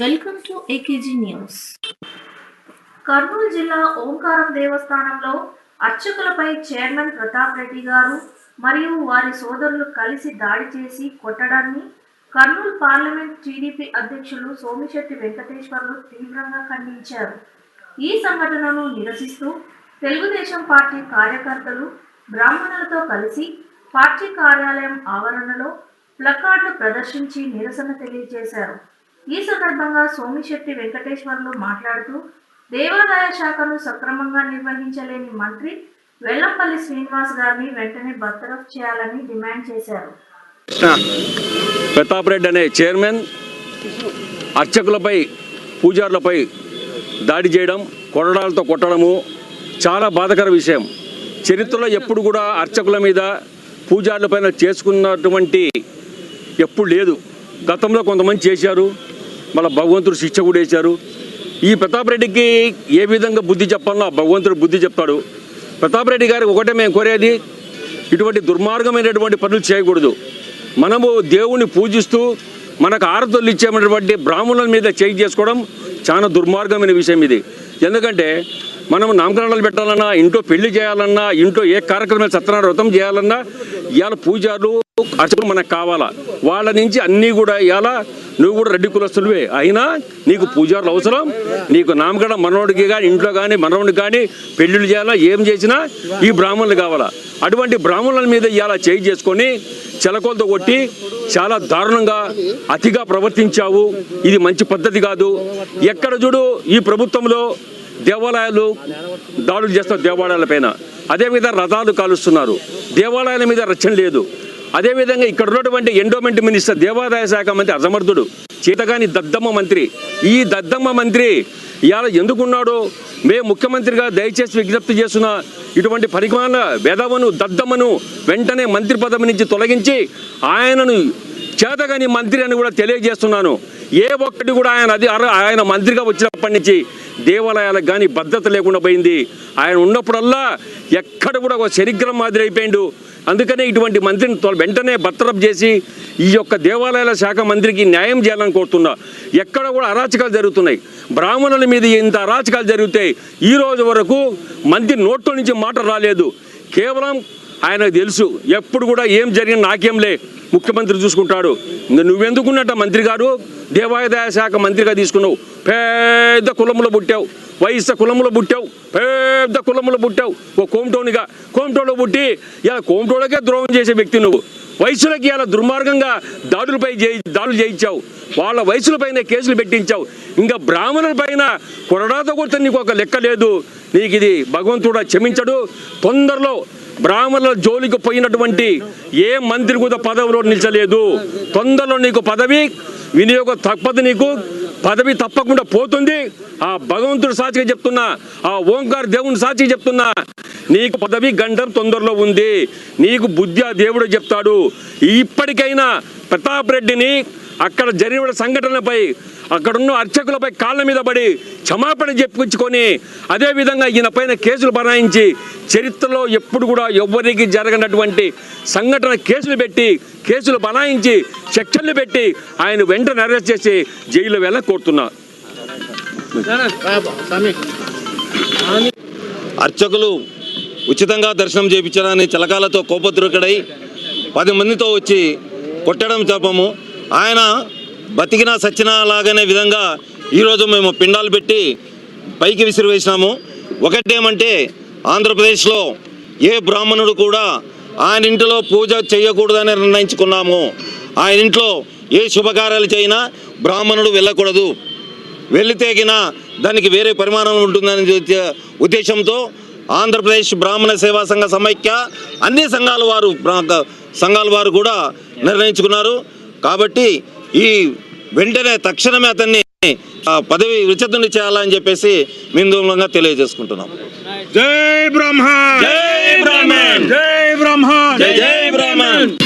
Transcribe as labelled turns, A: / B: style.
A: Welcome to AKG news Kurnool జిల్లా ఓంకారం దేవస్థానంలో అర్చకులపై chairman Pratap Reddy గారు మరియు వారి సోదరులు కలిసి దాడి చేసి కొట్టడాన్ని కర్నూలు పార్లమెంట్ టీడీపీ అధ్యక్షులు సోమిశెట్టి వెంకటేశ్వర్లు తీవ్రంగా ఖండించారు. ఈ సంఘటనను నిరసిస్తూ తెలుగుదేశం పార్టీ కార్యకర్తలు బ్రాహ్మణులతో కలిసి పార్టీ కార్యాలయం ఆవరణలో ప్లకార్డులు ప్రదర్శించి నిరసన తెలియజేశారు. ఈ సందర్భంగా సోమిశెట్టి వెంకటేశ్వర్లు మాట్లాడుతూ దేవాదాయ శాఖను సక్రమంగా నిర్వహించలేని మంత్రి వెల్లంపల్లి శ్రీనివాస్ గారిని వెంటనే బర్తరఫ్ చేయాలని డిమాండ్ చేశారు.
B: ప్రతాప్ రెడ్డి అనే చైర్మన్ అర్చకులపై పూజారులపై దాడి చేయడం కొరడాలతో కొట్టడము చాలా బాధకర విషయం. చరిత్రలో ఎప్పుడు కూడా అర్చకుల మీద పూజారుల పైన చేసుకున్నటువంటి ఎప్పుడు లేదు. గతంలో కొంతమంది చేశారు. మళ్ళీ భగవంతుడు శిక్ష కూడా వేశారు. ఈ ప్రతాప్ రెడ్డికి ఏ విధంగా బుద్ధి చెప్పాలో ఆ భగవంతుడు బుద్ధి చెప్తాడు. ప్రతాప్ రెడ్డి గారికి ఒకటే మేము కోరేది ఇటువంటి దుర్మార్గమైనటువంటి పనులు చేయకూడదు. మనము దేవుణ్ణి పూజిస్తూ మనకు ఆరతులు ఇచ్చేటువంటి బ్రాహ్మణుల మీద చేయి చేసుకోవడం చాలా దుర్మార్గమైన విషయం ఇది. ఎందుకంటే మనం నామకరణాలు పెట్టాలన్నా ఇంట్లో పెళ్ళి చేయాలన్నా ఇంట్లో ఏ కార్యక్రమం సత్యనారాయణ వ్రతం చేయాలన్నా ఇవాళ పూజారులు అర్చకులు మనకు కావాలా? వాళ్ళ నుంచి అన్నీ కూడా ఇవాళ నువ్వు కూడా రెడ్డి కులస్తులువే అయినా నీకు పూజారులు అవసరం నీకు నామకరణ మనోడికి కానీ ఇంట్లో కానీ మనవడికి కానీ పెళ్ళిళ్ళు చేయాలా ఏం చేసినా ఈ బ్రాహ్మణులు కావాలా. అటువంటి బ్రాహ్మణుల మీద ఇవాళ చేయి చేసుకొని చెలకొలతో కొట్టి చాలా దారుణంగా అతిగా ప్రవర్తించావు. ఇది మంచి పద్ధతి కాదు. ఎక్కడ చూడు ఈ ప్రభుత్వంలో దేవాలయాలు దాడులు చేస్తారు దేవాలయాల పైన. అదేవిధంగా రథాలు కాలుస్తున్నారు. దేవాలయాల మీద రచన లేదు. అదేవిధంగా ఇక్కడ ఉన్నటువంటి ఎండోమెంట్ మినిస్టర్ దేవాదాయ శాఖ మంత్రి అసమర్థుడు చేతగాని దద్దమ్మ మంత్రి. ఈ దద్దమ్మ మంత్రి ఇవాళ ఎందుకున్నాడో మేము ముఖ్యమంత్రిగా దయచేసి విజ్ఞప్తి చేస్తున్న ఇటువంటి పరిమాణ వెదవను దద్దమ్మను వెంటనే మంత్రి పదవి నుంచి తొలగించి ఆయనను చేతగాని మంత్రి అని కూడా తెలియజేస్తున్నాను. ఏ ఒక్కటి కూడా ఆయన అది అర- ఆయన మంత్రిగా వచ్చినప్పటి నుంచి దేవాలయాలకు కానీ భద్రత లేకుండా పోయింది. ఆయన ఉన్నప్పుడల్లా ఎక్కడ కూడా ఒక శరీరం మాదిరి అయిపోయిండు. అందుకనే ఇటువంటి మంత్రిని తొల- వెంటనే బర్తరఫ్ చేసి ఈ యొక్క దేవాలయాల శాఖ మంత్రికి న్యాయం చేయాలని కోరుతున్నా. ఎక్కడ కూడా అరాచకాలు జరుగుతున్నాయి. బ్రాహ్మణుల మీద ఇంత అరాచకాలు జరిగితే ఈ రోజు వరకు మంత్రి నోట్లో నుంచి మాట రాలేదు. కేవలం ఆయనకు తెలుసు. ఎప్పుడు కూడా ఏం జరిగిన నాకేంలే ముఖ్యమంత్రి చూసుకుంటాడు. నువ్వెందుకున్నట్ట మంత్రి గారు? దేవాదాయ శాఖ మంత్రిగా తీసుకున్నావు. పెద్ద కులంలో పుట్టావు. వయస్సు కులంలో పుట్టావు. పెద్ద కులంలో పుట్టావు. ఓ కోమటోనిగా. కోమటోలో పుట్టి ఇలా కోమటోళ్ళకే ద్రోహం చేసే వ్యక్తి నువ్వు. వయసులకి ఇలా దుర్మార్గంగా దాడులపై దాడులు చేయించావు. వాళ్ళ వయసులపైన కేసులు పెట్టించావు. ఇంకా బ్రాహ్మణుల పైన కొరడాతో కొడితే నీకు ఒక లెక్క లేదు. నీకు ఇది భగవంతుడు క్షమించడు. తొందరలో బ్రాహ్మణుల జోలికి పోయినటువంటి ఏ మంత్రి కూడా పదవిలో నిలిచలేదు. తొందరలో నీకు పదవి వినియోగం తప్పదు నీకు. పదవి తప్పకుండా పోతుంది. ఆ భగవంతుడు సాక్షిగా చెప్తున్నా ఆ ఓంకార్ దేవుని సాక్షిగా చెప్తున్నా నీకు పదవి గండం తొందరలో ఉంది. నీకు బుద్ధి ఆ దేవుడు చెప్తాడు. ఇప్పటికైనా ప్రతాప్ రెడ్డిని అక్కడ జరిగిన సంఘటనలపై అక్కడున్న అర్చకులపై కాళ్ళ మీద పడి క్షమాపణ చెప్పించుకొని అదేవిధంగా ఈయన పైన కేసులు బనాయించి చరిత్రలో ఎప్పుడు కూడా ఎవ్వరికి జరగనటువంటి సంఘటన కేసులు పెట్టి కేసులు బనాయించి సెక్షన్లు పెట్టి ఆయన వెంటనే అరెస్ట్ చేసి జైల్లో వెళ్ళ కోరుతున్నా.
C: అర్చకులు ఉచితంగా దర్శనం చేయించడాన్ని చిలకాలతో కోపద్రుకడై పది మందితో వచ్చి కొట్టడం తప్పము ఆయన బతికినా సచ్చినా లాగనే విధంగా ఈరోజు మేము పిండాలు పెట్టి పైకి విసిరివేసినాము. ఒకటేమంటే ఆంధ్రప్రదేశ్లో ఏ బ్రాహ్మణుడు కూడా ఆయన ఇంటిలో పూజ చేయకూడదని నిర్ణయించుకున్నాము. ఆయన ఇంట్లో ఏ శుభకార్యాలు చేయినా బ్రాహ్మణుడు వెళ్ళకూడదు. వెళితేగిన దానికి వేరే పరిమాణం ఉంటుందని ఉద్దేశంతో ఆంధ్రప్రదేశ్ బ్రాహ్మణ సేవా సంఘ సమైక్య అన్ని సంఘాల వారు సంఘాల వారు కూడా నిర్ణయించుకున్నారు. కాబట్టి ఈ వెంటనే తక్షణమే అతన్ని పదవి విచతుని చేయాలని చెప్పేసి మిందూలంగా తెలియజేసుకుంటున్నాం.
D: జై బ్రహ్మ!
C: జై బ్రాహ్మణ్!
D: జై బ్రహ్మ!
C: జై జై